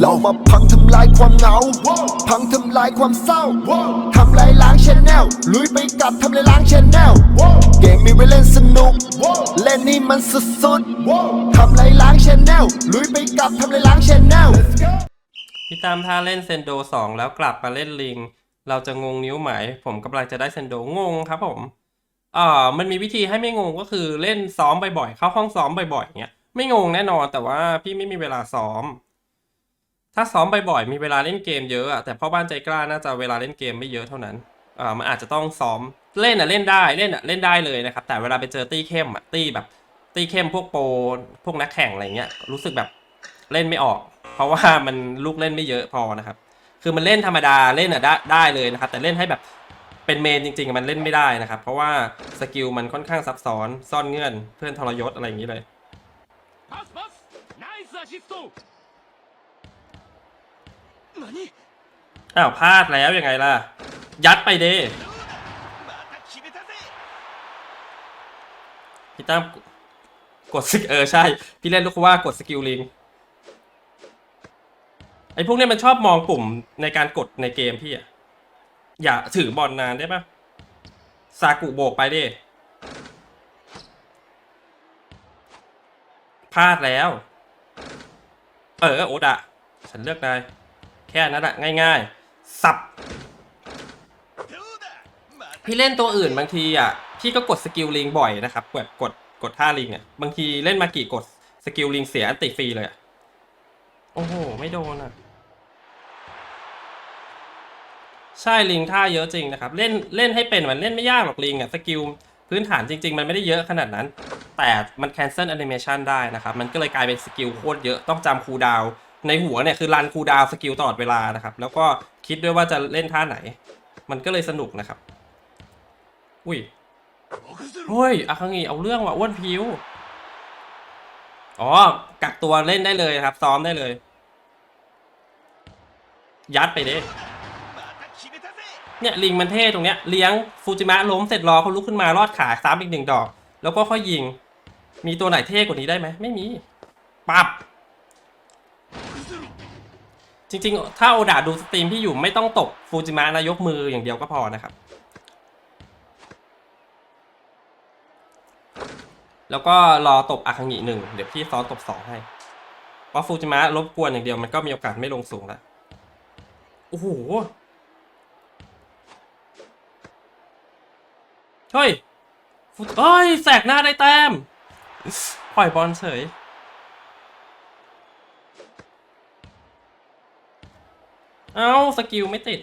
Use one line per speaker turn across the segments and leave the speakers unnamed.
เรามาพังทำลายความเหงา พังทำลายความเศร้า ทำลายล้างชแนลลุยไปกับทำลายล้างชแนลเกมมีไว้เล่นสนุก เล่นนี่มันสุดๆทำลายล้างชแนลลุยไปกับทำลายล้างชแนล
พี่ตามถ้าเล่นเซนโดสองแล้วกลับมาเล่นลิง เราจะงงนิ้วไหม ผมกำลังจะได้เซนโดงงครับผมอ่ามันมีวิธีให้ไม่งงก็คือเล่นซ้อมบ่อยๆเข้าห้องซ้อมบ่อยๆเงี้ยไม่งงแน่นอนแต่ว่าพี่ไม่มีเวลาซ้อม ถ้าซ้อมบ่อยๆมีเวลาเล่นเกมเยอะอะแต่พ่อบ้านใจกล้าน่าจะเวลาเล่นเกมไม่เยอะเท่านั้นอ่ามันอาจจะต้องซ้อมเล่นอะเล่นได้เล่นอะเล่นได้เลยนะครับ แต่เวลาไปเจอตี้เข้มอะตี้แบบ ตี้เข้มพวกโปรพวกนักแข่งอะไรเงี้ยรู้สึกแบบเล่นไม่ออก เพราะว่ามันลูกเล่นไม่เยอะพอนะครับ คือมันเล่นธรรมดาเล่นอะได้ได้เลยนะครับ แต่เล่นให้แบบเป็นเมนจริงๆมันเล่นไม่ได้นะครับ เพราะว่าสกิลมันค่อนข้างซับซ้อนซ่อนเงื่อนเพื่อนทรยศอะไรอย่างนี้เลย อ้าวพลาดแล้วยังไงล่ะ ยัดไปเด้พี่ตั้มกดสกิเออใช่ พี่เล่นลูกว่ากดสกิลลิงไอ้พวกนี้มันชอบมองปุ่มในการกดในเกมพี่อะอย่าถือบอลนานได้ปะซากุโบกไปดิพลาดแล้ว เออโอดะ ฉันเลือกได้ แค่นั้นแหละง่ายๆ สับ พี่เล่นตัวอื่นบางทีอะ พี่ก็กดสกิลลิงบ่อยนะครับแบบกดกดท่าลิงอะ บางทีเล่นมากี่กดสกิลลิงเสียอติฟรีเลยอะ โอ้โห ไม่โดนอะ ใช่ลิงท่าเยอะจริงนะครับ เล่นเล่นให้เป็นมันเล่นไม่ยากหรอกลิงอะสกิลพื้นฐานจริง ๆ มันไม่ได้เยอะขนาดนั้น แต่มันแคนเซิลแอนิเมชันได้นะครับ มันก็เลยกลายเป็นสกิลโคตรเยอะต้องจำคูดาว ในหัวเนี่ยคือรันคูดาวสกิลตลอดเวลานะครับ แล้วก็คิดด้วยว่าจะเล่นท่าไหน มันก็เลยสนุกนะครับ อุ้ยเฮ้ยอาคังีเอาเรื่องว่ะอ้วนผิวอ๋อ กักตัวเล่นได้เลยครับ ซ้อมได้เลย ยัดไปเด้เนี่ยลิงมันเท่ตรงเนี้ยเลี้ยงฟูจิมะล้มเสร็จรอเขาลุกขึ้นมารอดขาซ้ำอีกหนึ่งดอก แล้วก็ค่อยยิง มีตัวไหนเท่กว่านี้ได้ไหมไม่มีปั๊บ จริงๆ ถ้าโอดาดูสตรีมที่อยู่ไม่ต้องตกฟูจิมะนะยกมืออย่างเดียวก็พอนะครับ แล้วก็รอตบอาคังิหนึ่งเดี๋ยวพี่ซ้อนตบสองให้ เพราะฟูจิมะรบกวนอย่างเดียวมันก็มีโอกาสไม่ลงสูงแล้ว โอ้โห เฮ้ยเอ้ย แสกหน้าได้แต้ม ปล่อยบอลเฉย เอ้าสกิลไม่ติด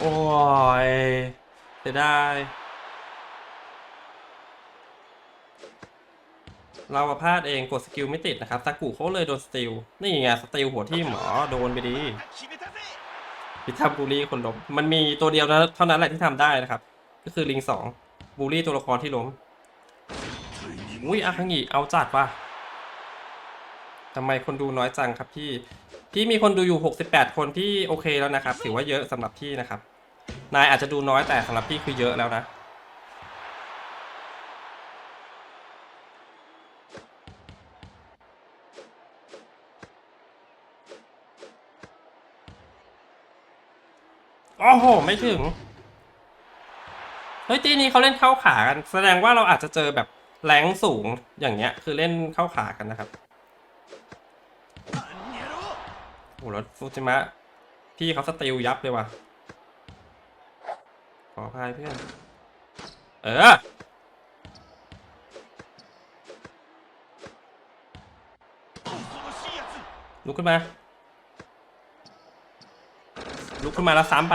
โอ้ยเสียด้เราพลาดเองกดสกิลไม่ติดนะครับซากูเขาเลยโดนสติลนี่ไงสติลหัวที่หมอโดนไปดีพิทับบูรี่คนล้มมันมีตัวเดียวนะเท่านั้นแหละที่ทำได้นะครับ ก็คือลิงสองบูรี่ตัวละครที่ล้ม อุ้ยอาคังิเอาจัดว่ะทำไมคนดูน้อยจังครับพี่ พี่มีคนดูอยู่ 68 คนที่โอเคแล้วนะครับ ถือว่าเยอะสำหรับพี่นะครับ นายอาจจะดูน้อยแต่สำหรับพี่คือเยอะแล้วนะโอ้โห ไม่ถึง เฮ้ยตีนี้เขาเล่นเข้าขากัน แสดงว่าเราอาจจะเจอแบบ แรงสูงอย่างเงี้ย คือเล่นเข้าขากันนะครับ
โอ้
โหแล้วฟูจิมะพี่เขาสติลยับเลยว่ะขอพายเพื่อน เออลุกขึ้นมา ลุกขึ้นมาแล้วซ้ำไป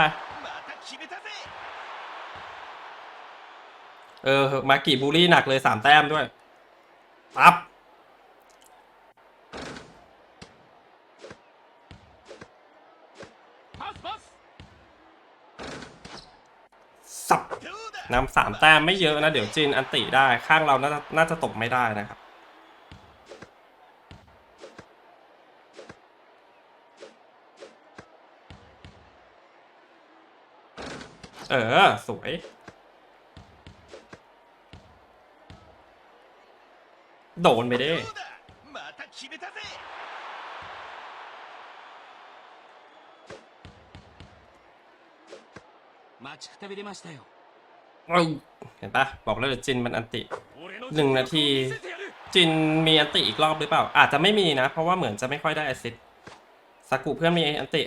เออ มากิบูรี่หนักเลยสามแต้มด้วยปับสับนำสามแต้มไม่เยอะนะ เดี๋ยวจีนอันติได้ข้างเราน่าน่าจะตกไม่ได้นะครับเออ สวย โดนไปดิเห็นปะบอกแล้วจินมันอันติหนึ่งนาที จินมีอันติอีกรอบหรือเปล่า อาจจะไม่มีนะ เพราะว่าเหมือนจะไม่ค่อยได้แอซิสสากุเพื่อนมีอันติ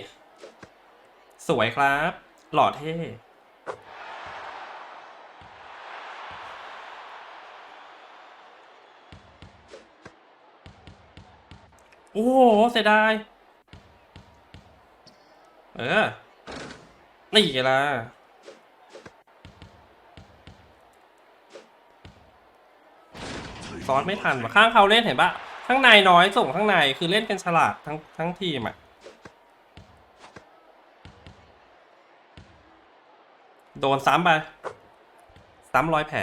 สวยครับ หล่อเท่ โอ้โหเสียดาย เออ นี่ไงล่ะซ้อสไม่ทันว่ะข้างเขาเล่นเห็นปะข้างในน้อยส่งข้างในคือเล่นกันฉลาดทั้งทั้งทีมอะ โดนซ้ำไป ซ้ำรอยแผล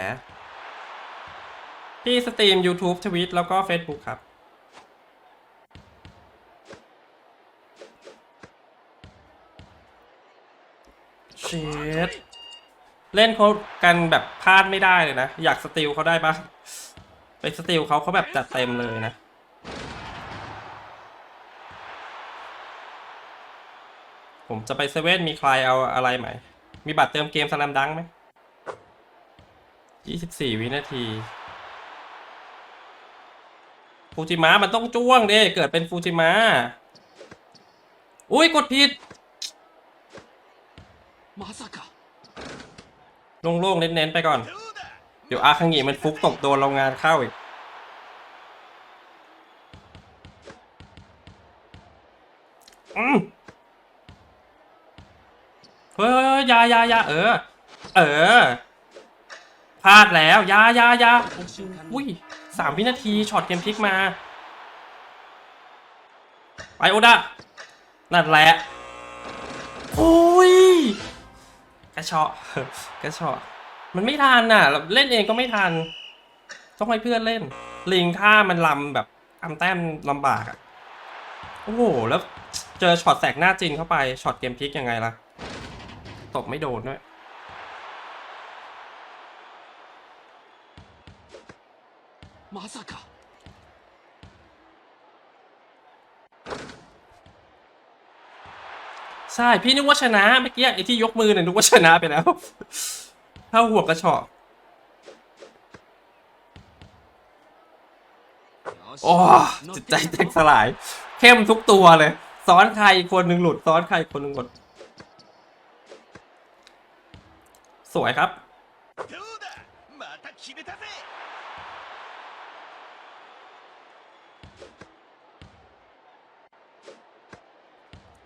ที่สตรีม YouTube ทวิตแล้วก็ Facebook ครับ เชดเล่นเขากันแบบพลาดไม่ได้เลยนะ อยากสติลเขาได้ปะไปสติลเขาเขาแบบจัดเต็มเลยนะผมจะไปเซเว่นมีใครเอาอะไรไหม มีบัตรเติมเกมสลัมดังไหมยี่สิบสี่วินาทีฟูจิมะมันต้องจ้วงเด้เกิดเป็นฟูจิมะอุ้ยกดผิด
まさか
โล่งๆ เน้นๆ ไปก่อน
どうだ
เดี๋ยวอาคังงีมันฟุกตกโดนโรงงานเข้าอีก อืมเฮ้ยอยาอยาอยาเออ เออ พลาดแล้วอยาอยาอยาอุ้ยสามวินาทีช็อตเกมพลิกมา ไปโอดะนั่นแหละ โอ้ย กระเชาะ กระเชาะ มันไม่ทันน่ะ เล่นเองก็ไม่ทัน ต้องให้เพื่อนเล่น ลิงท่ามันลำแบบทำแต้มลำบากอ่ะ โอ้โห แล้วเจอช็อตแสกหน้าจินเข้าไป ช็อตเกมพลิกยังไงล่ะ ตบไม่โดนด้วย
まさか
ใช่ พี่นึกว่าชนะเมื่อกี้ไอ้ที่ยกมือเนี่ยนึกว่าชนะไปแล้วถ้าหัวกระช
อก
โอ้จิตใจแตกสลาย เข้มทุกตัวเลย ซ้อนใครคนหนึ่งหลุด ซ้อนใครคนหนึ่งหลุด สวยครับ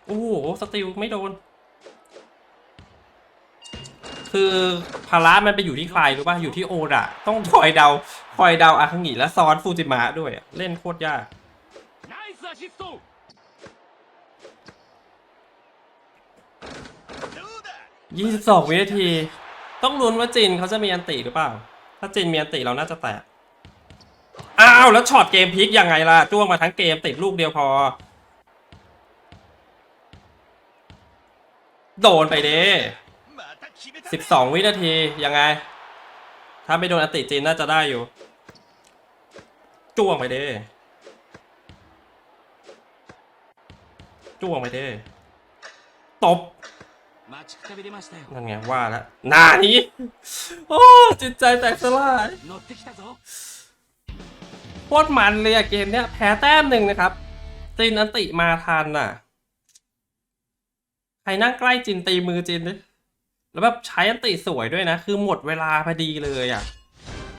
โอ้โหสติลไม่โดน คือพาระมันไปอยู่ที่ใครรู้ป่ะอยู่ที่โอดะต้องคอยเดาคอยเดาอาคังิและซ้อนฟูจิมะด้วย เล่นโคตรยาก
ยี่สิ
บสอ
งวินาที ต้องลุ้นว่าจินเขาจะมีอันติหรือเปล่า ถ้าจินมีอันติเราน่าจะแตกอ้าวแล้วช็อตเกมพลิกยังไงล่ะจ้วงมาทั้งเกมติดลูกเดียวพอ โดนไปดิ
สิบสอ
งวินาที ยังไง ถ้าไม่โดนอติจินน่าจะได้อยู่ จ้วงไปดิจ้วงไปดิตบนั่นไงว่าแล้วนานี้โอ้จิตใจแตกสลายโคตรมันเลยอะเกมเนี้ยแพ้แต้มหนึ่งนะครับจินอันติมาทันน่ะ ใครนั่งใกล้จินตีมือจินดิแล้วแบบใช้อันติสวยด้วยนะ คือหมดเวลาพอดีเลยอะ